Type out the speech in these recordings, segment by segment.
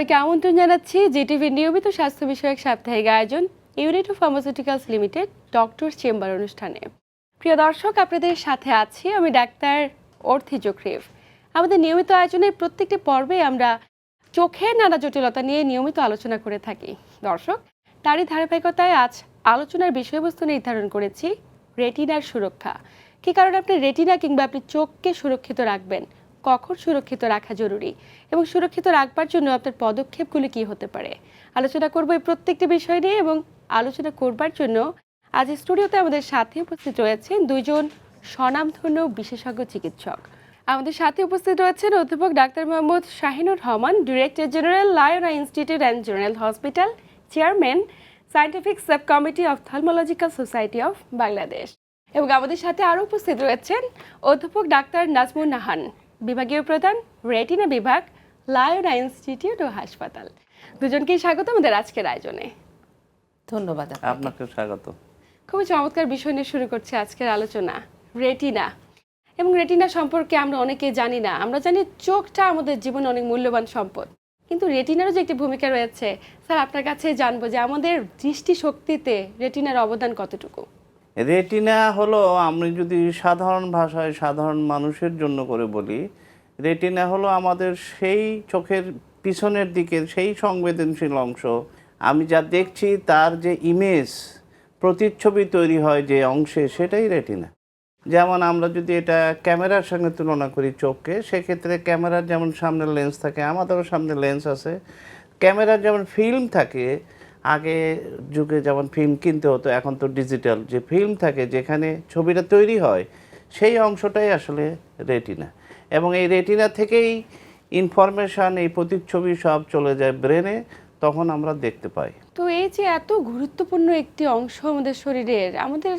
সবাইকে আমন্ত্রণ জানাচ্ছি জিটিভির নিয়মিত স্বাস্থ্য বিষয়ক সাপ্তাহিক আয়োজন unit pharmaceuticals limited doctor chamber অনুষ্ঠানে। প্রিয় দর্শক, আপনাদের সাথে আছি আমি ডাক্তার অর্থি জোখ্রিফ আমাদের নিয়মিত আয়োজনের প্রত্যেকটি পর্বে আমরা চোখের নানা জটিলতা নিয়ে নিয়মিত আলোচনা করে থাকি। দর্শক, তারই ধারাবাহিকতায় আজ আলোচনার বিষয়বস্তু নির্ধারণ করেছি, রেটিনার সুরক্ষা। কী কারণে আপনি রেটিনা কিংবা আপনি চোখকে সুরক্ষিত রাখবেন? কখন সুরক্ষিত রাখা জরুরি এবং সুরক্ষিত রাখবার জন্য আপনার পদক্ষেপগুলি কী হতে পারে? আলোচনা করব এই প্রত্যেকটি বিষয় নিয়ে এবং আলোচনা করবার জন্য আজ স্টুডিওতে আমাদের সাথে উপস্থিত রয়েছেন দুইজন স্বনামধন্য বিশেষজ্ঞ চিকিৎসক। আমাদের সাথে উপস্থিত রয়েছেন অধ্যাপক doctor Mohammad Shahinur Rahman, director general লায়না institute and general hospital, chairman, scientific sub committee of thermological society of Bangladesh. এবং আমাদের সাথে আরও উপস্থিত রয়েছেন অধ্যাপক ডাক্তার নাজমুন নাহান। বিভাগীয় প্রধান রেটিনা বিভাগ লায়না ইনস্টিটিউট ও হাসপাতাল। দুজনকেই স্বাগত আমাদের আজকের আয়োজনে। ধন্যবাদ আপনাকে। আপনাকে স্বাগত। খুবই চমৎকার বিষয় নিয়ে শুরু করছি আজকের আলোচনা রেটিনা। এবং রেটিনা সম্পর্কে আমরা অনেকে জানি না আমরা জানি চোখটা আমাদের জীবনে অনেক মূল্যবান সম্পদ। কিন্তু রেটিনারও যে একটি ভূমিকা রয়েছে স্যার আপনার কাছে জানব যে আমাদের দৃষ্টিশক্তিতে রেটিনার অবদান কতটুকু? রেটিনা হলো, আমি যদি সাধারণ ভাষায় সাধারণ মানুষের জন্য করে বলি, রেটিনা হলো আমাদের সেই চোখের পিছনের দিকের সেই সংবেদনশীল অংশ। আমি যা দেখছি তার যে ইমেজ প্রতিচ্ছবি তৈরি হয় যে অংশে, সেটাই রেটিনা। যেমন আমরা যদি এটা ক্যামেরার সঙ্গে তুলনা করি চোখকে, সেক্ষেত্রে ক্যামেরার যেমন সামনে লেন্স থাকে, আমাদেরও সামনে লেন্স আছে। ক্যামেরার যেমন ফিল্ম থাকে আগে যুগে যেমন ফিল্ম কিনতে হতো, এখন তো ডিজিটাল যে ফিল্ম থাকে, যেখানে ছবিটা তৈরি হয়, সেই অংশটাই আসলে রেটিনা এবং এই রেটিনা থেকেই ইনফরমেশান এই প্রতিচ্ছবি সব চলে যায় ব্রেনে তখন আমরা দেখতে পাই। তো এই যে এত গুরুত্বপূর্ণ একটি অংশ আমাদের শরীরের, আমাদের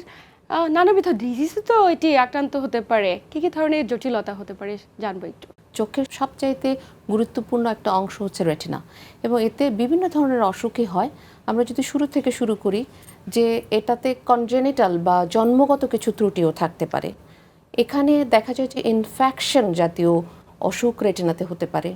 নানাবিধ ডিজিজ তো এটি আক্রান্ত হতে পারে। কি কি ধরনের জটিলতা হতে পারে, জানব একটু। চোখের সবচাইতে গুরুত্বপূর্ণ একটা অংশ হচ্ছে রেটিনা। এবং এতে বিভিন্ন ধরনের অসুখই হয়। আমরা যদি শুরু থেকে শুরু করি যে এটাতে কনজেনিটাল বা জন্মগত কিছু ত্রুটিও থাকতে পারে। এখানে দেখা যায় যে ইনফেকশন জাতীয় অসুখ রেটিনাতে হতে পারে।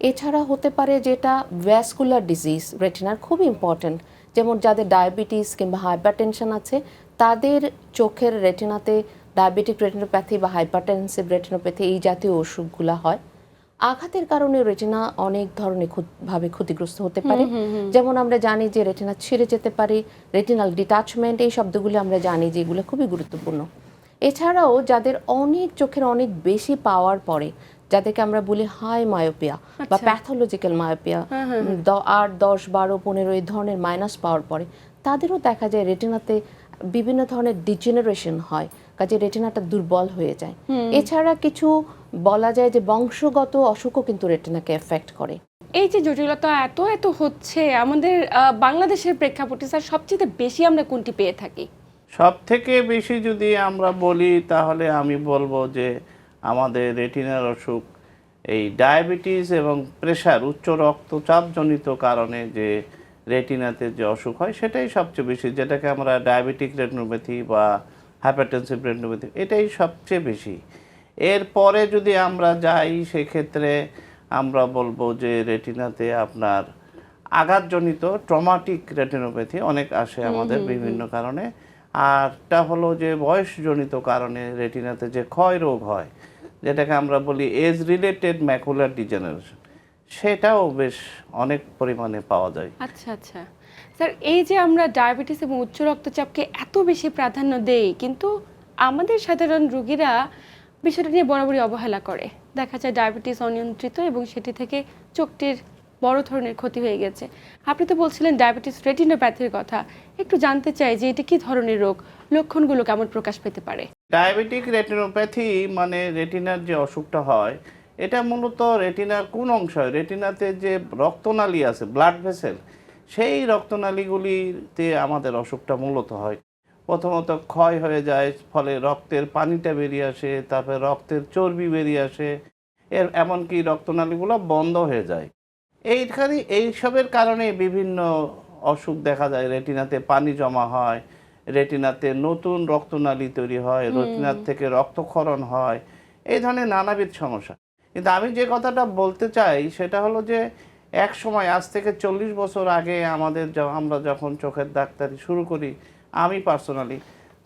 এছাড়া হতে পারে যেটা ভ্যাসকুলার ডিজিজ রেটিনার খুব ইম্পর্ট্যান্ট যেমন যাদের ডায়াবেটিস কিংবা হাইপারটেনশন আছে, তাদের চোখের রেটিনাতে ডায়াবেটিক রেটিনোপ্যাথি বা হাইপারটেনসিভ রেটিনোপ্যাথি এই জাতীয় অসুখগুলো হয়। আঘাতের কারণে রেটিনা অনেক ধরনের ভাবে ক্ষতিগ্রস্ত হতে পারে। যেমন আমরা জানি যে রেটিনা ছিঁড়ে যেতে পারে রেটিনাল ডিটাচমেন্ট এই শব্দগুলো আমরা জানি যে এগুলো খুবই গুরুত্বপূর্ণ। এছাড়াও যাদের অনেক চোখের অনেক বেশি পাওয়ার পরে যাদেরকে আমরা বলি হাই মায়োপিয়া বা প্যাথোলজিক্যাল মায়োপিয়া আট দশ বারো পনেরো এই ধরনের মাইনাস পাওয়ার পরে তাদেরও দেখা যায় রেটিনাতে বিভিন্ন ধরনের ডিজেনারেশন হয়। কাজে রেটিনাটা দুর্বল হয়ে যায়। এছাড়া কিছু বলা যায় যে বংশগত অসুখও কিন্তু রেটিনাকে এফেক্ট করে। এই যে জটিলতা এত এত হচ্ছে আমাদের আহ, বাংলাদেশের প্রেক্ষাপটে স্যার সবচেয়ে বেশি আমরা কোনটি পেয়ে থাকি? সব থেকে বেশি যদি আমরা বলি তাহলে আমি বলব যে আমাদের রেটিনার অসুখ এই ডায়াবেটিস এবং প্রেশার উচ্চ রক্তচাপজনিত কারণে যে রেটিনাতে যে অসুখ হয় সেটাই সবচেয়ে বেশি যেটাকে আমরা ডায়াবেটিক রেটিনোপ্যাথি বা হাইপারটেনসিভ রেটিনোপ্যাথি এটাই সবচেয়ে বেশি। এরপরে যদি আমরা যাই সেক্ষেত্রে আমরা বলব যে রেটিনাতে আপনার আঘাতজনিত ট্রমাটিক রেটিনোপ্যাথি অনেক আসে আমাদের বিভিন্ন কারণে। আরটা হলো যে বয়সজনিত কারণে রেটিনাতে যে ক্ষয় রোগ হয় যেটাকে আমরা বলি এজ রিলেটেড ম্যাকুলার ডিজেনারেশন সেটাও বেশ অনেক পরিমাণে পাওয়া যায়। আচ্ছা আচ্ছা। স্যার, এই যে আমরা ডায়াবেটিস এবং উচ্চ রক্তচাপকে এত বেশি প্রাধান্য দেই, কিন্তু আমাদের সাধারণ রোগীরা বিষয়টা নিয়ে বরাবরই অবহেলা করে। দেখা যায় ডায়াবেটিস অনিয়ন্ত্রিত এবং সেটি থেকে চোখটির বড় ধরনের ক্ষতি হয়ে গেছে। আপনি তো বলছিলেন ডায়াবেটিস রেটিনোপ্যাথির কথা। একটু জানতে চাই যে এটা কি ধরনের রোগ? লক্ষণগুলো কেমন প্রকাশ পেতে পারে? ডায়াবেটিক রেটিনোপ্যাথি মানে রেটিনার যে অসুখটা হয়, এটা মূলত রেটিনার কোন অংশ হয়? রেটিনাতে যে রক্তনালী আছে, ব্লাড ভেসেল সেই রক্তনালীগুলিতে আমাদের অসুখটা মূলত হয়। প্রথমত ক্ষয় হয়ে যায় ফলে রক্তের পানিটা বেরিয়ে আসে তারপরে রক্তের চর্বি বেরিয়ে আসে এর এমনকি রক্তনালীগুলো বন্ধ হয়ে যায়। এইখানে এইসবের কারণে বিভিন্ন অসুখ দেখা যায়। রেটিনাতে পানি জমা হয় রেটিনাতে নতুন রক্তনালী তৈরি হয় রেটিনার থেকে রক্তক্ষরণ হয় এই ধরনের নানাবিধ সমস্যা। কিন্তু আমি যে কথাটা বলতে চাই সেটা হলো যে এক সময় আজ থেকে চল্লিশ বছর আগে আমাদের আমরা যখন চোখের ডাক্তারি শুরু করি আমি পার্সোনালি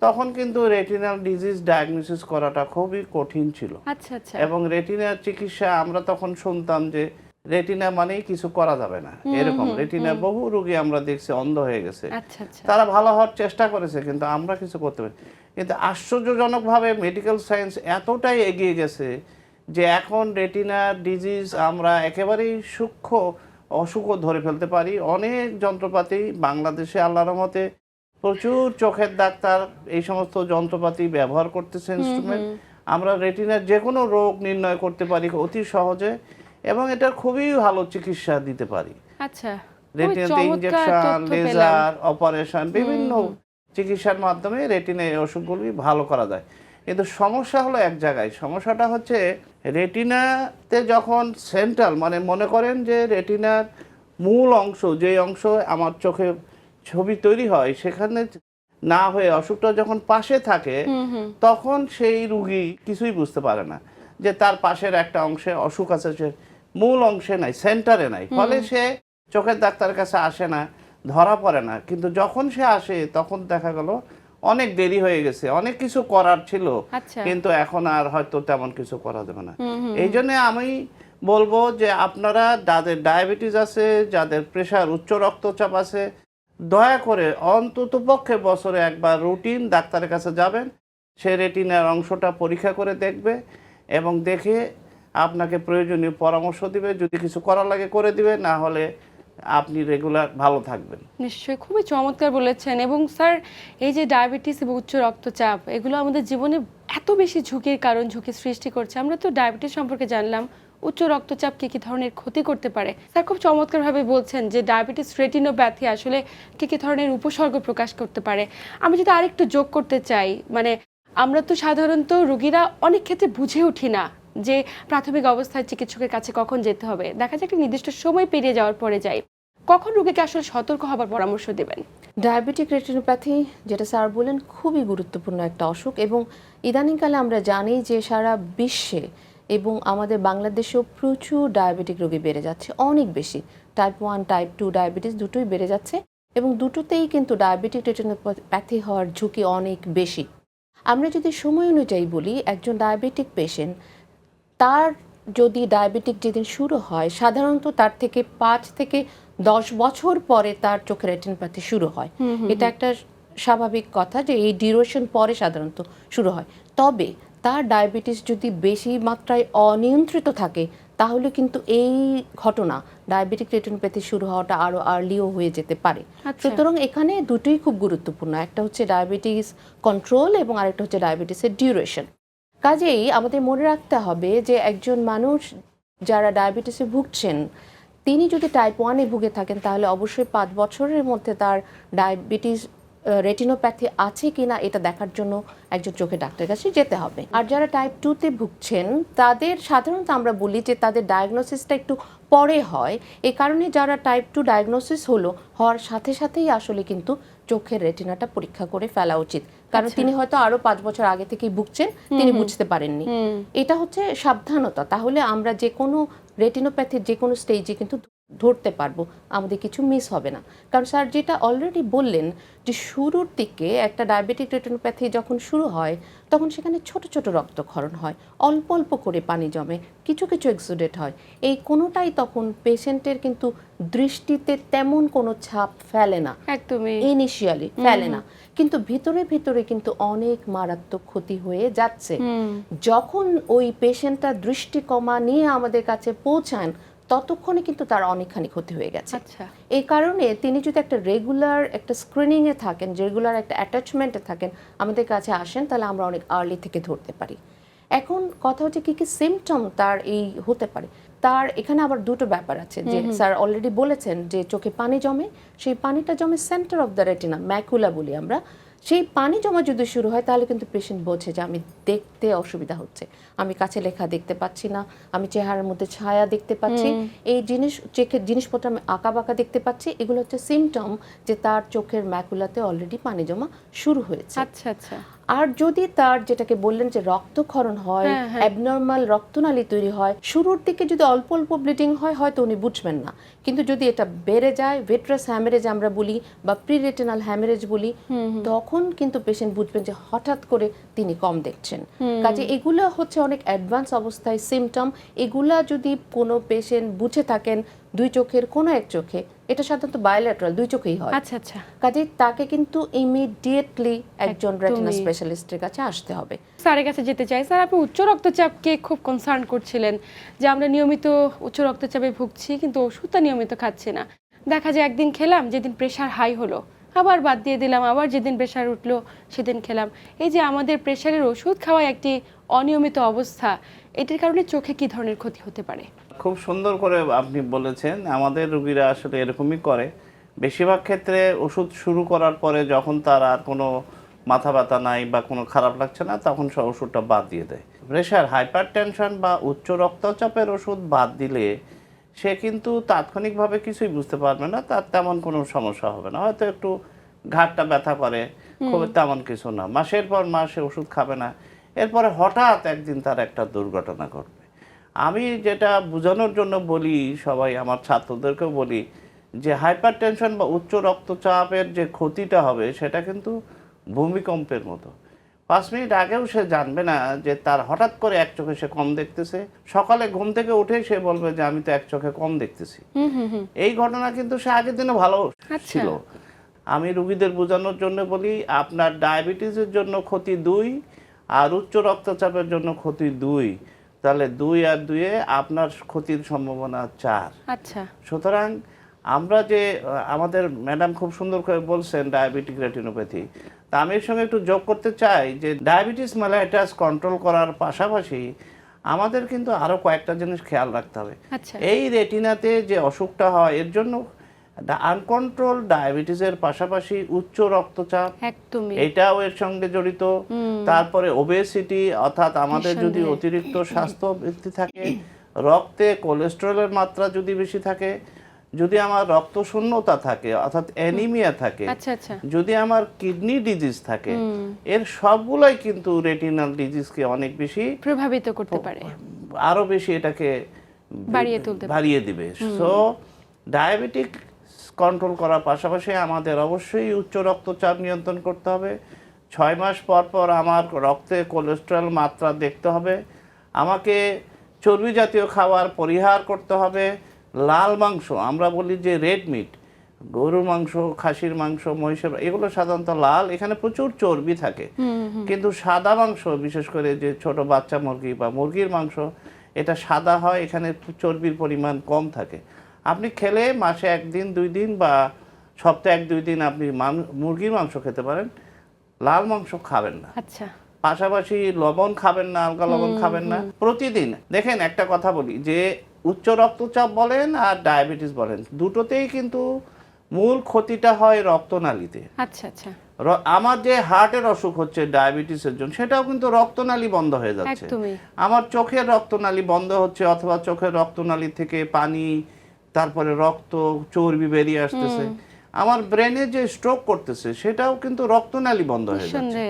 তখন কিন্তু রেটিনাল ডিজিজ ডায়াগনোসিস করাটা খুবই কঠিন ছিল। আচ্ছা আচ্ছা। এবং রেটিনার চিকিৎসা আমরা তখন শুনতাম যে রেটিনা মানেই কিছু করা যাবে না। এরকম রেটিনা বহু রোগী আমরা দেখছি অন্ধ হয়ে গেছে। আচ্ছা তারা ভালো হওয়ার চেষ্টা করেছে কিন্তু আমরা কিছু করতে পারি কিন্তু আশ্চর্যজনকভাবে মেডিকেল সায়েন্স এতটাই এগিয়ে গেছে যে এখন রেটিনা ডিজিজ আমরা একেবারেই সূক্ষ্ম অসুখও ধরে ফেলতে পারি। অনেক যন্ত্রপাতি বাংলাদেশে আল্লাহর মতে প্রচুর চোখের ডাক্তার এই সমস্ত যন্ত্রপাতি ব্যবহার করতেছে ইনস্ট্রুমেন্ট আমরা রেটিনার যে কোনো রোগ নির্ণয় করতে পারি অতি সহজে এবং এটার খুবই ভালো চিকিৎসা দিতে পারি। আচ্ছা রেটিনাতে ইনজেকশন লেজার অপারেশন বিভিন্ন চিকিৎসার মাধ্যমে রেটিনা এই অসুখগুলি ভালো করা যায়। কিন্তু সমস্যা হলো এক জায়গায়। সমস্যাটা হচ্ছে রেটিনাতে যখন সেন্ট্রাল মানে মনে করেন যে রেটিনার মূল অংশ যে অংশ আমার চোখে ছবি তৈরি হয় সেখানে না হয়ে অসুখটা যখন পাশে থাকে তখন সেই রুগী কিছুই বুঝতে পারে না যে তার পাশের একটা অংশে অসুখ আছে সে মূল অংশে নাই সেন্টারে নাই। ফলে সে চোখের ডাক্তারের কাছে আসে না ধরা পড়ে না। কিন্তু যখন সে আসে তখন দেখা গেল অনেক দেরি হয়ে গেছে অনেক কিছু করার ছিল আচ্ছা। কিন্তু এখন আর হয়তো তেমন কিছু করা যাবে না। এই জন্য আমি বলব যে আপনারা যাদের ডায়াবেটিস আছে যাদের প্রেশার উচ্চ রক্তচাপ আছে দয়া করে অন্তত পক্ষে বছরে একবার রুটিন ডাক্তারের কাছে যাবেন সে রেটিনার অংশটা পরীক্ষা করে দেখবে এবং দেখে আপনাকে প্রয়োজনীয় পরামর্শ দিবে যদি কিছু করা লাগে করে দিবে না হলে আপনি রেগুলার ভালো থাকবেন। নিশ্চয়ই, খুবই চমৎকার বলেছেন এবং স্যার, এই যে ডায়াবেটিস এবং উচ্চ রক্তচাপ, এগুলো আমাদের জীবনে এত বেশি ঝুঁকির কারণ ঝুঁকি সৃষ্টি করছে। আমরা তো ডায়াবেটিস সম্পর্কে জানলাম, উচ্চ রক্তচাপ কি কি ধরনের ক্ষতি করতে পারে? স্যার, খুব চমৎকারভাবে বলছেন যে ডায়াবেটিস রেটিনোপ্যাথি আসলে কি কি ধরনের উপসর্গ প্রকাশ করতে পারে। আমি যদি আরেকটু যোগ করতে চাই মানে আমরা তো সাধারণত রোগীরা অনেক ক্ষেত্রে বুঝে উঠি না যে প্রাথমিক অবস্থায় চিকিৎসকের কাছে কখন যেতে হবে। দেখা যায় একটা নির্দিষ্ট সময় পেরিয়ে যাওয়ার পরে যাই। কখন রোগীকে আসলে সতর্ক হবার পরামর্শ দেবেন? ডায়াবেটিক রেটিনোপ্যাথি, যেটা স্যার বলেন খুবই গুরুত্বপূর্ণ একটা অসুখ এবং ইদানিংকালে আমরা জানি যে সারা বিশ্বে এবং আমাদের বাংলাদেশেও প্রচুর ডায়াবেটিক রোগী বেড়ে যাচ্ছে, অনেক বেশি। Type one type two diabetes দুটোই বেড়ে যাচ্ছে এবং দুটোতেই কিন্তু ডায়াবেটিক রেটিনোপ্যাথি হওয়ার ঝুঁকি অনেক বেশি। আমরা যদি সময় অনুযায়ী বলি, একজন ডায়াবেটিক পেশেন্ট তার যদি ডায়াবেটিক যেদিন শুরু হয় সাধারণত তার থেকে পাঁচ থেকে দশ বছর পরে তার চোখের রেটিনোপ্যাথি শুরু হয়। এটা একটা স্বাভাবিক কথা যে এই ডিউরেশন পরে সাধারণত শুরু হয়। তবে তার ডায়াবেটিস যদি বেশি মাত্রায় অনিয়ন্ত্রিত থাকে তাহলে কিন্তু এই ঘটনা ডায়াবেটিক রেটিনোপ্যাথি শুরু হওয়াটা আরও আর্লিও হয়ে যেতে পারে। আচ্ছা। সুতরাং এখানে দুটোই খুব গুরুত্বপূর্ণ একটা হচ্ছে ডায়াবেটিস কন্ট্রোল এবং আরেকটা হচ্ছে ডায়াবেটিসের ডিউরেশন কাজেই আমাদের মনে রাখতে হবে যে একজন মানুষ যারা ডায়াবেটিসে ভুগছেন, তিনি যদি টাইপ ওয়ানে ভুগে থাকেন, তাহলে অবশ্যই পাঁচ বছরের মধ্যে তার ডায়াবেটিস রেটিনোপ্যাথি আছে কি না এটা দেখার জন্য একজন চোখের ডাক্তারের কাছে যেতে হবে। আর যারা টাইপ টুতে ভুগছেন, তাদের সাধারণত আমরা বলি যে তাদের ডায়াগনোসিসটা একটু পরে হয়। এ কারণে যারা টাইপ টু ডায়াগনোসিস হলো, হওয়ার সাথে সাথেই আসলে কিন্তু চোখের রেটিনাটা পরীক্ষা করে ফেলা উচিত। কারণ তিনি হয়তো আরও পাঁচ বছর আগে থেকেই ভুগছেন তিনি বুঝতে পারেননি। এটা হচ্ছে সাবধানতা। তাহলে আমরা যে কোনো রেটিনোপ্যাথির যে কোনো স্টেজে কিন্তু ধরতে পারব আমাদের কিছু মিস হবে না। কারণ স্যার যেটা অলরেডি বললেন যে শুরুর দিকে একটা ডায়াবেটিক রেটিনোপ্যাথি যখন শুরু হয় তখন সেখানে ছোট ছোট রক্তক্ষরণ হয় অল্প অল্প করে পানি জমে কিছু কিছু এক্সুডেট হয়। এই কোনোটাই তখন পেশেন্টের কিন্তু দৃষ্টিতে তেমন কোনো ছাপ ফেলে না। একদমই। ইনিশিয়ালি ফেলে না। কিন্তু ভিতরে ভিতরে কিন্তু অনেক মারাত্মক ক্ষতি হয়ে যাচ্ছে। যখন ওই পেশেন্টটা দৃষ্টি কমা নিয়ে আমাদের কাছে পৌঁছান ততক্ষণে কিন্তু তার অনেকখানি ক্ষতি হয়ে গেছে। আচ্ছা। এই কারণে তিনি যদি একটা রেগুলার একটা স্ক্রিনিংয়ে থাকেন রেগুলার একটা অ্যাটাচমেন্টে থাকেন আমাদের কাছে আসেন তাহলে আমরা অনেক আর্লি থেকে ধরতে পারি। এখন কথা হচ্ছে কি কি সিমটম তার এই হতে পারে। তার এখানে আবার দুটো ব্যাপার আছে যে স্যার অলরেডি বলেছেন যে চোখে পানি জমে সেই পানিটা জমে centre of the retina macula বলি আমরা। সেই পানি জমা যদি শুরু হয় তাহলে কিন্তু পেশেন্ট বোঝে যে আমি দেখতে অসুবিধা হচ্ছে। আমি কাছে লেখা দেখতে পাচ্ছি না আমি চেহারার মধ্যে ছায়া দেখতে পাচ্ছি এই জিনিস চোখের জিনিসপত্র আমি আঁকা বাঁকা দেখতে পাচ্ছি এগুলো হচ্ছে সিমটম যে তার চোখের ম্যাকুলাতে অলরেডি পানি জমা শুরু হয়েছে। আচ্ছা আচ্ছা। আর যদি তার যেটাকে বললেন যে রক্তক্ষরণ হয় হ্যাঁ, হ্যাঁ। অ্যাবনর্মাল রক্তনালী তৈরি হয় শুরুর দিকে যদি অল্প অল্প ব্লিডিং হয় হয়তো উনি বুঝবেন না। কিন্তু যদি এটা বেড়ে যায় ভেট্রাস হ্যামারেজ আমরা বলি বা প্রিরেটিনাল হ্যামারেজ বলি তখন কিন্তু পেশেন্ট বুঝবেন যে হঠাৎ করে তিনি কম দেখছেন। কাজে এগুলো হচ্ছে অনেক অ্যাডভান্স অবস্থায় সিমটম এগুলা যদি কোনো পেশেন্ট বুঝে থাকেন দুই চোখের কোনো এক চোখে এটা সাধারণত বায়োল্যাটারাল দুই চোখেই হয়। আচ্ছা আচ্ছা। কাজে তাকে কিন্তু ইমিডিয়েটলি একজন রেটিনা স্পেশালিস্টের কাছে আসতে হবে। স্যারের কাছে যেতে চাই। স্যার আপনি উচ্চ রক্তচাপকে খুব কনসার্ন করছিলেন যে আমরা নিয়মিত উচ্চ রক্তচাপে ভুগছি কিন্তু ওষুধটা নিয়মিত খাচ্ছি না। দেখা যায় একদিন খেলাম যেদিন প্রেশার হাই হলো। আবার বাদ দিয়ে দিলাম আবার যেদিন প্রেশার উঠল সেদিন খেলাম। এই যে আমাদের প্রেশারের ওষুধ খাওয়া একটি অনিয়মিত অবস্থা এটির কারণে চোখে কি ধরনের ক্ষতি হতে পারে? খুব সুন্দর করে আপনি বলেছেন আমাদের রুগীরা আসলে এরকমই করে। বেশিরভাগ ক্ষেত্রে ওষুধ শুরু করার পরে যখন তার আর কোনো মাথা ব্যথা নাই বা কোনো খারাপ লাগছে না তখন সে ওষুধটা বাদ দিয়ে দেয়। প্রেশার হাইপার টেনশন বা উচ্চ রক্তচাপের ওষুধ বাদ দিলে সে কিন্তু তাৎক্ষণিকভাবে কিছুই বুঝতে পারবে না তার তেমন কোনো সমস্যা হবে না। হয়তো একটু ঘাটটা ব্যথা করে খুব তেমন কিছু না। মাসের পর মাসে ওষুধ খাবে না। এরপরে হঠাৎ একদিন তার একটা দুর্ঘটনা ঘটবে আমি যেটা বোঝানোর জন্য বলি সবাই আমার ছাত্রদেরকেও বলি যে হাইপার টেনশন বা উচ্চ রক্তচাপের যে ক্ষতিটা হবে সেটা কিন্তু ভূমিকম্পের মতো। পাঁচ মিনিট আগেও সে জানবে না যে তার হঠাৎ করে এক চোখে সে কম দেখতেছে। সকালে ঘুম থেকে উঠে সে বলবে যে আমি তো এক চোখে কম দেখতেছি। এই ঘটনা কিন্তু সে আগের দিনে ভালো আচ্ছা। ছিল। আমি রুগীদের বোঝানোর জন্য বলি আপনার ডায়াবেটিসের জন্য ক্ষতি দুই আর উচ্চ রক্তচাপের জন্য ক্ষতি দুই। তাহলে দুই আর দুয়ে আপনার ক্ষতির সম্ভাবনা চার। আচ্ছা। সুতরাং আমরা যে আমাদের ম্যাডাম খুব সুন্দর করে বলছেন ডায়াবেটিক রেটিনোপ্যাথি। তা আমি এর সঙ্গে একটু যোগ করতে চাই যে ডায়াবেটিস মেলাইটাস কন্ট্রোল করার পাশাপাশি আমাদের কিন্তু আরও কয়েকটা জিনিস খেয়াল রাখতে হবে। আচ্ছা। এই রেটিনাতে যে অসুখটা হয় এর জন্য আনকন্ট্রোল ডায়াবেটিসের পাশাপাশি উচ্চ রক্তচাপ এটাও এর সঙ্গে জড়িত। তারপরে ওবেসিটি অর্থাৎ আমাদের যদি অতিরিক্ত স্বাস্থ্য বৃদ্ধি থাকে রক্তে কোলেস্টেরলের মাত্রা যদি বেশি থাকে যদি আমার রক্ত শূন্যতা থাকে অর্থাৎ অ্যানিমিয়া থাকে আচ্ছা আচ্ছা। যদি আমার কিডনি ডিজিজ থাকে এর সবগুলোই কিন্তু রেটিনাল ডিজিজকে অনেক বেশি প্রভাবিত করতে পারে। আরও বেশি এটাকে বাড়িয়ে তুলতে বাড়িয়ে দিবে। সো ডায়াবেটিক কন্ট্রোল করার পাশাপাশি আমাদের অবশ্যই উচ্চ রক্তচাপ নিয়ন্ত্রণ করতে হবে। ছয় মাস পর পর আমার রক্তে কোলেস্টেরল মাত্রা দেখতে হবে। আমাকে চর্বি জাতীয় খাবার পরিহার করতে হবে। লাল মাংস আমরা বলি যে রেড মিট গরুর মাংস খাসির মাংস মহিষের এগুলো সাধারণত লাল এখানে প্রচুর চর্বি থাকে। কিন্তু সাদা মাংস বিশেষ করে যে ছোট বাচ্চা মুরগি বা মুরগির মাংস এটা সাদা হয় এখানে চর্বির পরিমাণ কম থাকে। আপনি খেলে মাসে একদিন দুই দিন বা সপ্তাহে এক দুই দিন আপনি মুরগির মাংস খেতে পারেন লাল মাংস খাবেন না। আচ্ছা। পাশাপাশি লবণ খাবেন না হালকা লবণ খাবেন না। প্রতিদিন দেখেন একটা কথা বলি যে উচ্চ রক্তচাপ বলেন আর ডায়াবেটিস বলেন দুটোতেই কিন্তু মূল ক্ষতিটা হয় রক্তনালীতে। আচ্ছা আচ্ছা। আমার যে হার্টের অসুখ হচ্ছে ডায়াবেটিসের জন্য সেটাও কিন্তু রক্তনালী বন্ধ হয়ে যাচ্ছে। আমার চোখের রক্তনালী বন্ধ হচ্ছে অথবা চোখের রক্তনালী থেকে পানি তারপরে রক্ত চর্বি বেরিয়ে আসতেছে। আমার ব্রেনে যে স্ট্রোক করতেছে সেটাও কিন্তু রক্তনালী বন্ধ হয়ে যাচ্ছে।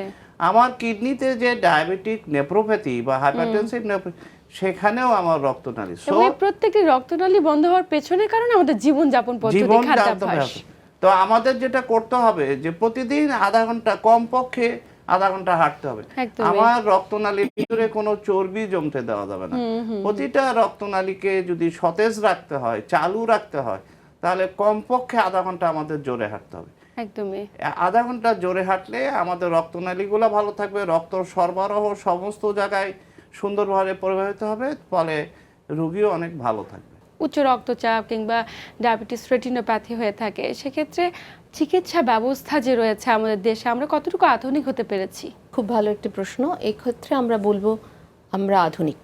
আমার কিডনিতে যে ডায়াবেটিক নেপ্রোপ্যাথি বা হাইপারটেনসিভ সেখানেও আমার রক্তনালী। সো প্রত্যেকটি রক্তনালী বন্ধ হওয়ার পেছনে কারণ আমাদের জীবনযাপন পদ্ধতি খাদ্যাভ্যাস। তো আমাদের যেটা করতে হবে যে প্রতিদিন আধা ঘণ্টা কমপক্ষে পক্ষে আধা ঘণ্টা হাঁটতে হবে। আমার রক্তনালীর ভিতরে কোনো চর্বি জমতে দেওয়া যাবে না। প্রতিটা রক্তনালীকে যদি সতেজ রাখতে হয় চালু রাখতে হয় তাহলে কমপক্ষে আধা ঘণ্টা আমাদের জোরে হাঁটতে হবে। একদমই। আধা ঘণ্টা জোরে হাঁটলে আমাদের রক্তনালীগুলো ভালো থাকবে রক্ত সরবরাহ সমস্ত জায়গায় সুন্দরভাবে প্রবাহিত হবে ফলে রুগীও অনেক ভালো থাকবে। উচ্চ রক্তচাপ কিংবা ডায়াবেটিস, রেটিনোপ্যাথি হয়ে থাকে। সেক্ষেত্রে চিকিৎসা ব্যবস্থা যে রয়েছে আমাদের দেশে, আমরা কতটুকু আধুনিক হতে পেরেছি? খুব ভালো একটি প্রশ্ন। এক্ষেত্রে আমরা বলব, আমরা আধুনিক।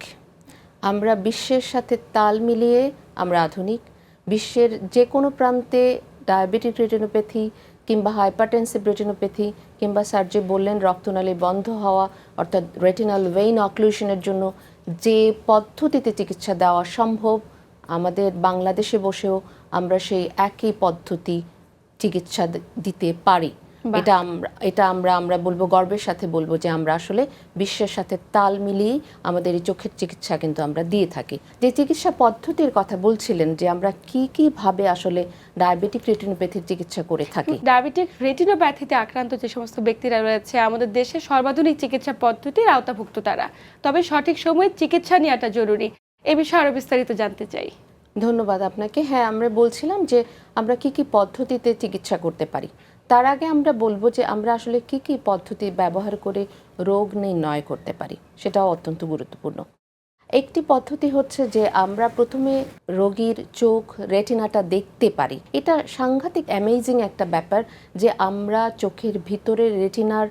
আমরা বিশ্বের সাথে তাল মিলিয়ে আমরা আধুনিক। বিশ্বের যে কোনো প্রান্তে ডায়াবেটিক, রেটিনোপ্যাথি কিংবা হাইপারটেনসিভ রেটিনোপ্যাথি কিংবা স্যার যে বললেন, রক্তনালী বন্ধ হওয়া, অর্থাৎ রেটিনাল ভেইন অক্লুশনের জন্য যে পদ্ধতিতে চিকিৎসা দেওয়া সম্ভব আমাদের বাংলাদেশে বসেও আমরা সেই একই পদ্ধতি চিকিৎসা দিতে পারি। এটা আমরা এটা আমরা আমরা বলব গর্বের সাথে বলব যে আমরা আসলে বিশ্বের সাথে তাল মিলিয়ে আমাদের এই চোখের চিকিৎসা কিন্তু আমরা দিয়ে থাকি। যে চিকিৎসা পদ্ধতির কথা বলছিলেন যে আমরা কি কি ভাবে আসলে ডায়াবেটিক রেটিনোপ্যাথির চিকিৎসা করে থাকি। ডায়াবেটিক রেটিনোপ্যাথিতে আক্রান্ত যে সমস্ত ব্যক্তিরা রয়েছে আমাদের দেশে সর্বাধুনিক চিকিৎসা পদ্ধতির আওতাভুক্ত তারা। তবে সঠিক সময়ে চিকিৎসা নেওয়াটা জরুরি। এ বিষয়ে আরও বিস্তারিত জানতে চাই। ধন্যবাদ আপনাকে। হ্যাঁ আমরা বলছিলাম যে আমরা কি কি পদ্ধতিতে চিকিৎসা করতে পারি। তার আগে আমরা বলব যে আমরা আসলে কি কি পদ্ধতি ব্যবহার করে রোগ নির্ণয় করতে পারি, সেটাও অত্যন্ত গুরুত্বপূর্ণ। একটি পদ্ধতি হচ্ছে যে আমরা প্রথমে রোগীর চোখ, রেটিনাটা দেখতে পারি। এটা সাংঘাতিক অ্যামেজিং একটা ব্যাপার যে আমরা চোখের ভিতরে রেটিনার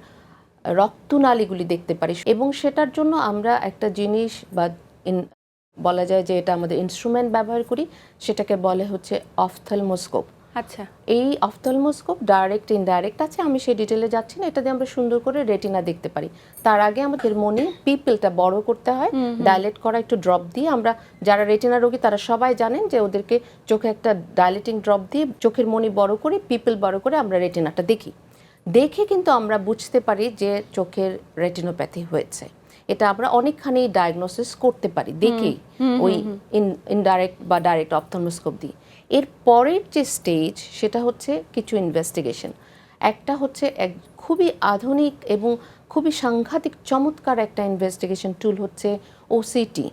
রক্তনালীগুলি দেখতে পারি এবং সেটার জন্য আমরা একটা জিনিস বা বলা যায় যে এটা আমাদের ইনস্ট্রুমেন্ট ব্যবহার করি সেটাকে বলে হচ্ছে অফথলমোস্কোপ আচ্ছা। এই অফথলমোস্কোপ ডাইরেক্ট ইনডাইরেক্ট আছে আমি সেই ডিটেলে যাচ্ছি না এটা দিয়ে আমরা সুন্দর করে রেটিনা দেখতে পারি। তার আগে আমাদের মনে পিপলটা বড় করতে হয় ডাইলেট করা একটু ড্রপ দিয়ে আমরা যারা রেটিনা রোগী তারা সবাই জানেন যে ওদেরকে চোখে একটা ডাইলেটিং ড্রপ দিয়ে চোখের মনি বড় করে পিপল বড় করে আমরা রেটিনাটা দেখি। দেখে কিন্তু আমরা বুঝতে পারি যে চোখের রেটিনোপ্যাথি হয়েছে। এটা আমরা অনেকখানি ডায়াগনোসিস করতে পারি দেখেই ওই ইনডাইরেক্ট বা ডাইরেক্ট অপথলমোস্কোপ দিয়ে। এর পরের যে স্টেজ সেটা হচ্ছে কিছু ইনভেস্টিগেশন একটা হচ্ছে এক খুবই আধুনিক এবং খুবই সাংঘাতিক চমৎকার একটা ইনভেস্টিগেশন টুল হচ্ছে ওসিটি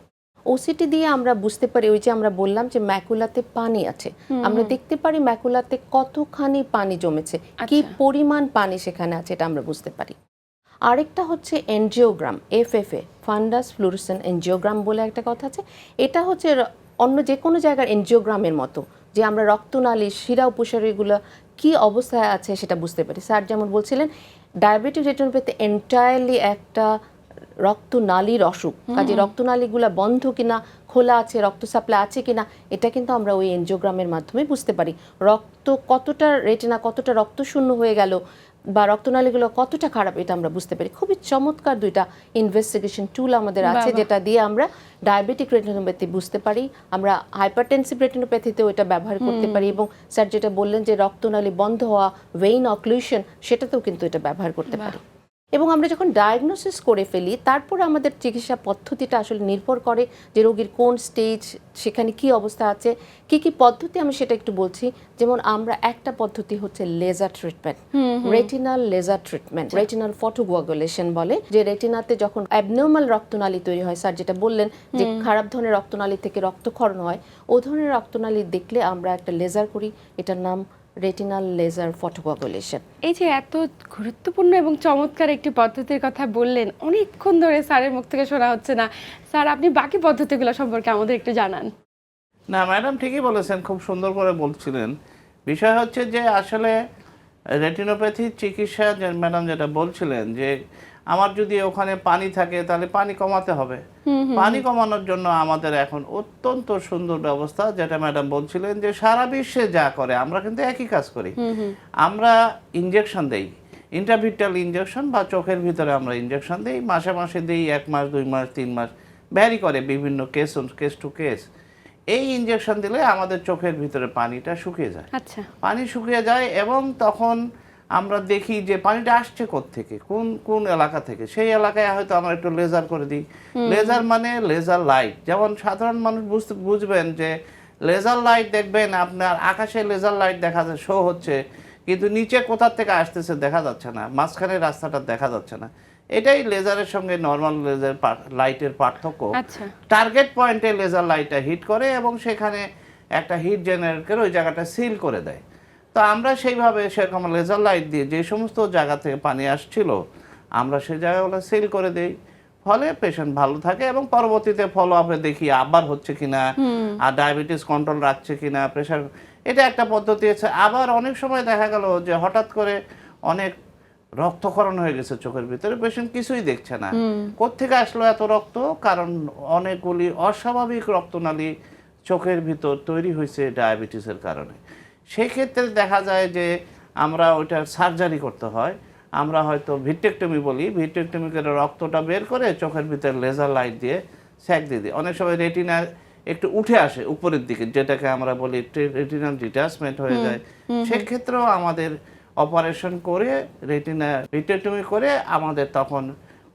ওসিটি দিয়ে আমরা বুঝতে পারি ওই যে আমরা বললাম যে ম্যাকুলাতে পানি আছে। আমরা দেখতে পারি ম্যাকুলাতে কতখানি পানি জমেছে কি আচ্ছা। পরিমাণ পানি সেখানে আছে এটা আমরা বুঝতে পারি। আরেকটা হচ্ছে angiogram FFA fundus fluorescein angiogram বলে একটা কথা আছে। এটা হচ্ছে অন্য যে কোনো জায়গার এনজিওগ্রামের মতো যে আমরা রক্তনালী শিরা উপসারীগুলো কি অবস্থায় আছে সেটা বুঝতে পারি। স্যার যেমন বলছিলেন ডায়াবেটিক রেটিনোপ্যাথি এন্টায়ারলি একটা রক্তনালীর অসুখ। কাজে রক্তনালীগুলো বন্ধ কিনা খোলা আছে রক্ত সাপ্লাই আছে কিনা এটা কিন্তু আমরা ওই এনজিওগ্রামের মাধ্যমে বুঝতে পারি। রক্ত কতটা রেটিনা কতটা রক্ত শূন্য হয়ে গেল বা রক্তনালীগুলো কতটা খারাপ এটা আমরা বুঝতে পারি। খুবই চমৎকার দুইটা ইনভেস্টিগেশন টুল আমাদের আছে যেটা দিয়ে আমরা ডায়াবেটিক রেটিনোপ্যাথি বুঝতে পারি আমরা হাইপারটেনসিভ রেটিনোপ্যাথিতেও এটা ব্যবহার করতে পারি এবং স্যার যেটা বললেন যে রক্তনালী বন্ধ হওয়া ভেইন অক্লুশন সেটাতেও কিন্তু এটা ব্যবহার করতে পারি। এবং আমরা যখন ডায়াগনোসিস করে ফেলি তারপর আমাদের চিকিৎসা পদ্ধতিটা আসলে নির্ভর করে যে রোগীর কোন স্টেজ সেখানে কি অবস্থা আছে কি কি পদ্ধতি আমি সেটা একটু বলছি। যেমন আমরা একটা পদ্ধতি হচ্ছে laser treatment retinal laser treatment retinal photocoagulation বলে যে রেটিনাতে যখন অ্যাবনর্মাল রক্তনালী তৈরি হয় স্যার যেটা বললেন যে খারাপ ধরনের রক্তনালী থেকে রক্তক্ষরণ হয় ও ধরনের রক্তনালী দেখলে আমরা একটা লেজার করি এটার নাম রেটিনাল লেজার ফটোগুয়াগুলেশন এই যে এত গুরুত্বপূর্ণ এবং চমৎকার একটি পদ্ধতির কথা বললেন অনেকক্ষণ ধরে স্যারের মুখ থেকে শোনা হচ্ছে না। স্যার আপনি বাকি পদ্ধতিগুলো সম্পর্কে আমাদের একটু জানান। না ম্যাডাম ঠিকই বলেছেন খুব সুন্দর করে বলছিলেন। বিষয় হচ্ছে যে আসলে রেটিনোপ্যাথির চিকিৎসা যে ম্যাডাম যেটা বলছিলেন যে আমার যদি ওখানে পানি থাকে তাহলে পানি কমাতে হবে। পানি কমানোর জন্য আমাদের এখন অত্যন্ত সুন্দর ব্যবস্থা যেটা ম্যাডাম বলছিলেন যে সারা বিশ্বে যা করে আমরা কিন্তু একই কাজ করি। আমরা ইনজেকশন দেই। ইন্টারভিটাল ইনজেকশন বা চোখের ভিতরে আমরা ইনজেকশন দিই মাসে মাসে দিই এক মাস দুই মাস তিন মাস ভ্যারি করে বিভিন্ন কেস কেস টু কেস এই ইনজেকশন দিলে আমাদের চোখের ভিতরে পানিটা শুকিয়ে যায়। আচ্ছা। পানি শুকিয়ে যায় এবং তখন আমরা দেখি যে পানিটা আসছে থেকে কোন কোন এলাকা থেকে? সেই এলাকায় হয়তো আমরা একটু লেজার করে দিই। লেজার মানে লেজার লাইট যেমন সাধারণ মানুষ বুঝতে বুঝবেন যে লেজার লাইট দেখবেন আপনার আকাশে লেজার লাইট দেখা যায় শো হচ্ছে কিন্তু নিচে কোথার থেকে আসতেছে দেখা যাচ্ছে না। মাঝখানে রাস্তাটা দেখা যাচ্ছে না। এটাই লেজারের সঙ্গে নর্মাল লেজার লাইটের পার্থক্য। টার্গেট পয়েন্টে লেজার লাইটটা হিট করে এবং সেখানে একটা হিট জেনারেট করে ওই জায়গাটা সিল করে দেয়। তো আমরা সেইভাবে সেরকম লেজার লাইট দিয়ে যে সমস্ত জায়গা থেকে পানি আসছিল আমরা সেই জায়গাগুলো সিল করে দেই। ফলে পেশেন্ট ভালো থাকে এবং পরবর্তীতে ফলো আপে দেখি আবার হচ্ছে কিনা আর ডায়াবেটিস কন্ট্রোল রাখছে কিনা প্রেশার এটা একটা পদ্ধতি আছে। আবার অনেক সময় দেখা গেল যে হঠাৎ করে অনেক রক্তক্ষরণ হয়ে গেছে চোখের ভিতরে পেশেন্ট কিছুই দেখছে না। কোত্থেকে আসলো এত রক্ত? কারণ অনেকগুলি অস্বাভাবিক রক্তনালী চোখের ভিতর তৈরি হয়েছে ডায়াবেটিসের কারণে। সেই ক্ষেত্রে দেখা যায় যে আমরা ওইটার সার্জারি করতে হয়। আমরা হয়তো ভিটেকটমি বলি ভিটেকটমি করে রক্তটা বের করে চোখের ভিতরে লেজার লাইট দিয়ে স্যাক দিয়ে দিই। অনেক সময় রেটিনা একটু উঠে আসে উপরের দিকে যেটাকে আমরা বলি রেটিনাল ডিটাচমেন্ট হয়ে যায়। সেক্ষেত্রেও আমাদের অপারেশন করে রেটিনা রিটেটমি করে আমাদের তখন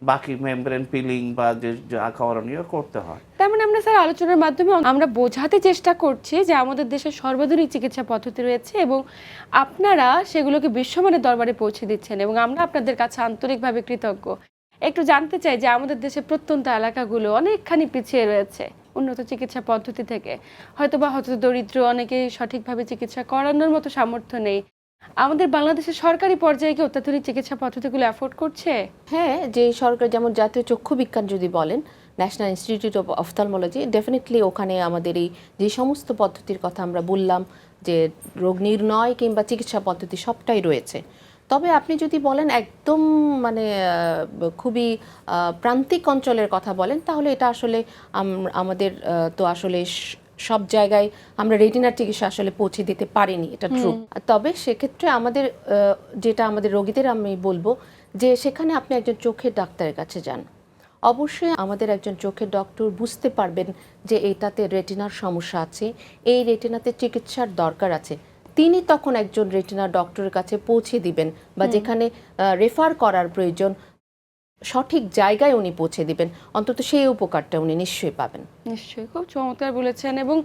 বাকি মেমব্রেন পিলিং বা যে যা করণীয় করতে হয়। তার মানে আমরা স্যার আলোচনার মাধ্যমে আমরা বোঝাতে চেষ্টা করছি যে আমাদের দেশে সর্বাধুনিক চিকিৎসা পদ্ধতি রয়েছে এবং আপনারা সেগুলোকে বিশ্বমানের দরবারে পৌঁছে দিচ্ছেন এবং আমরা আপনাদের কাছে আন্তরিকভাবে কৃতজ্ঞ। একটু জানতে চাই যে আমাদের দেশের প্রত্যন্ত এলাকাগুলো অনেকখানি পিছিয়ে রয়েছে উন্নত চিকিৎসা পদ্ধতি থেকে। হয়তো বা হয়তো দরিদ্র, অনেকেই সঠিকভাবে চিকিৎসা করানোর মতো সামর্থ্য নেই। আমাদের বাংলাদেশের সরকারি পর্যায়ে কি অত্যাধুনিক চিকিৎসা পদ্ধতিগুলো অ্যাফোর্ড করছে? হ্যাঁ যে সরকার যেমন জাতীয় চক্ষু বিজ্ঞান যদি বলেন national institute of ophthalmology definitely ওখানে আমাদের এই যে সমস্ত পদ্ধতির কথা আমরা বললাম, যে রোগ নির্ণয় কিংবা চিকিৎসা পদ্ধতি সবটাই রয়েছে। তবে আপনি যদি বলেন একদম মানে খুবই প্রান্তিক অঞ্চলের কথা বলেন, তাহলে এটা আসলে আমাদের তো আসলে সব জায়গায় আমরা রেটিনার চিকিৎসা আসলে পৌঁছে দিতে পারিনি এটা ট্রু তবে সেক্ষেত্রে আমাদের যেটা আমাদের রোগীদের আমি বলব যে সেখানে আপনি একজন চোখের ডাক্তারের কাছে যান। অবশ্যই আমাদের একজন চোখের ডক্টর বুঝতে পারবেন যে এটাতে রেটিনার সমস্যা আছে এই রেটিনাতে চিকিৎসার দরকার আছে। তিনি তখন একজন রেটিনার ডক্টরের কাছে পৌঁছে দিবেন বা যেখানে রেফার করার প্রয়োজন সঠিক জায়গায় উনি পৌঁছে দিবেন। অন্তত সেই উপকারটা উনি নিশ্চয়ই পাবেন। নিশ্চয়ই, খুব চমৎকার বলেছেন এবং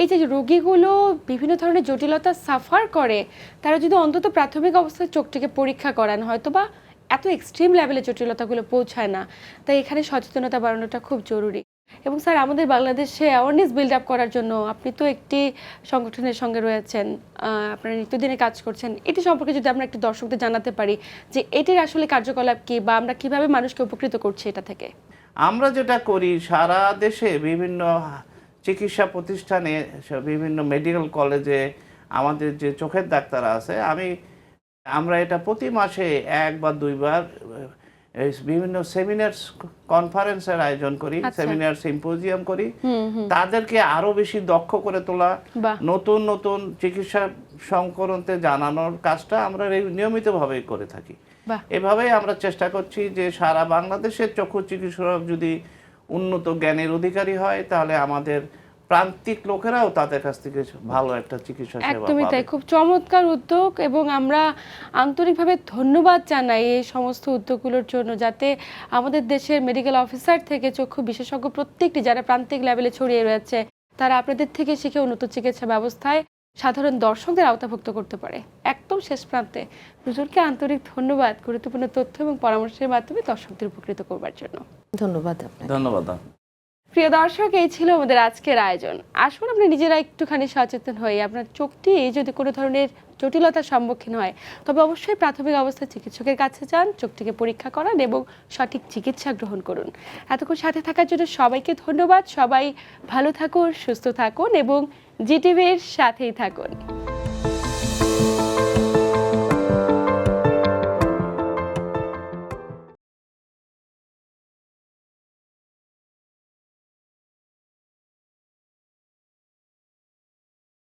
এই যে রোগীগুলো বিভিন্ন ধরনের জটিলতা সাফার করে, তারা যদি অন্তত প্রাথমিক অবস্থায় চোখটিকে পরীক্ষা করান হয়তো বা এত এক্সট্রিম লেভেলে জটিলতাগুলো পৌঁছায় না। তাই এখানে সচেতনতা বাড়ানোটা খুব জরুরি। এবং স্যার, আমাদের বাংলাদেশে অ্যাওয়ারনেস বিল্ড আপ করার জন্য আপনি তো একটি সংগঠনের সঙ্গে রয়েছেন আপনারা নিত্যদিনে কাজ করছেন। এটি সম্পর্কে যদি আমরা একটু দর্শকদের জানাতে পারি যে এটির আসলে কার্যকলাপ কি বা আমরা কীভাবে মানুষকে উপকৃত করছি এটা থেকে। আমরা যেটা করি, সারা দেশে বিভিন্ন চিকিৎসা প্রতিষ্ঠানে, বিভিন্ন মেডিকেল কলেজে আমাদের যে চোখের ডাক্তার আছে, আমি, আমরা এটা প্রতি মাসে এক বা দুইবার এই বিভিন্ন সেমিনার কনফারেন্সের আয়োজন করি আচ্ছা। সেমিনার সিম্পোজিয়াম করি। তাদেরকে আরও বেশি দক্ষ করে তোলা নতুন নতুন চিকিৎসা সংকরণতে জানানোর কাজটা আমরা রে- নিয়মিতভাবেই করে থাকি। এভাবেই আমরা চেষ্টা করছি যে সারা বাংলাদেশের চক্ষু চিকিৎসক যদি উন্নত জ্ঞানের অধিকারী হয় তাহলে আমাদের প্রান্তিক লোকেরাও তাদের কাছ থেকে ভালো একটা চিকিৎসা সেবা একদমই তাই। খুব চমৎকার উদ্যোগ এবং আমরা আন্তরিকভাবে ধন্যবাদ জানাই এই সমস্ত উদ্যোগগুলোর জন্য যাতে আমাদের দেশের মেডিকেল অফিসার থেকে চক্ষু বিশেষজ্ঞ প্রত্যেকটি যারা প্রান্তিক লেভেলে ছড়িয়ে রয়েছে তারা আপনাদের থেকে শিখে উন্নত চিকিৎসা ব্যবস্থায় সাধারণ দর্শকদের আওতাভুক্ত করতে পারে। একদম শেষ প্রান্তে হুজুরকে আন্তরিক ধন্যবাদ গুরুত্বপূর্ণ তথ্য এবং পরামর্শের মাধ্যমে দর্শকদের উপকৃত করবার জন্য। ধন্যবাদ ধন্যবাদ প্রিয় দর্শক, এই ছিল আমাদের আজকের আয়োজন। আসুন আপনি নিজেরা একটুখানি সচেতন হয়ে আপনার চোখটি যদি কোনো ধরনের জটিলতার সম্মুখীন হয়, তবে অবশ্যই প্রাথমিক অবস্থায় চিকিৎসকের কাছে যান, চোখটিকে পরীক্ষা করান এবং সঠিক চিকিৎসা গ্রহণ করুন। এতক্ষণ সাথে থাকার জন্য সবাইকে ধন্যবাদ। সবাই ভালো থাকুন, সুস্থ থাকুন এবং জিটিভির সাথেই থাকুন।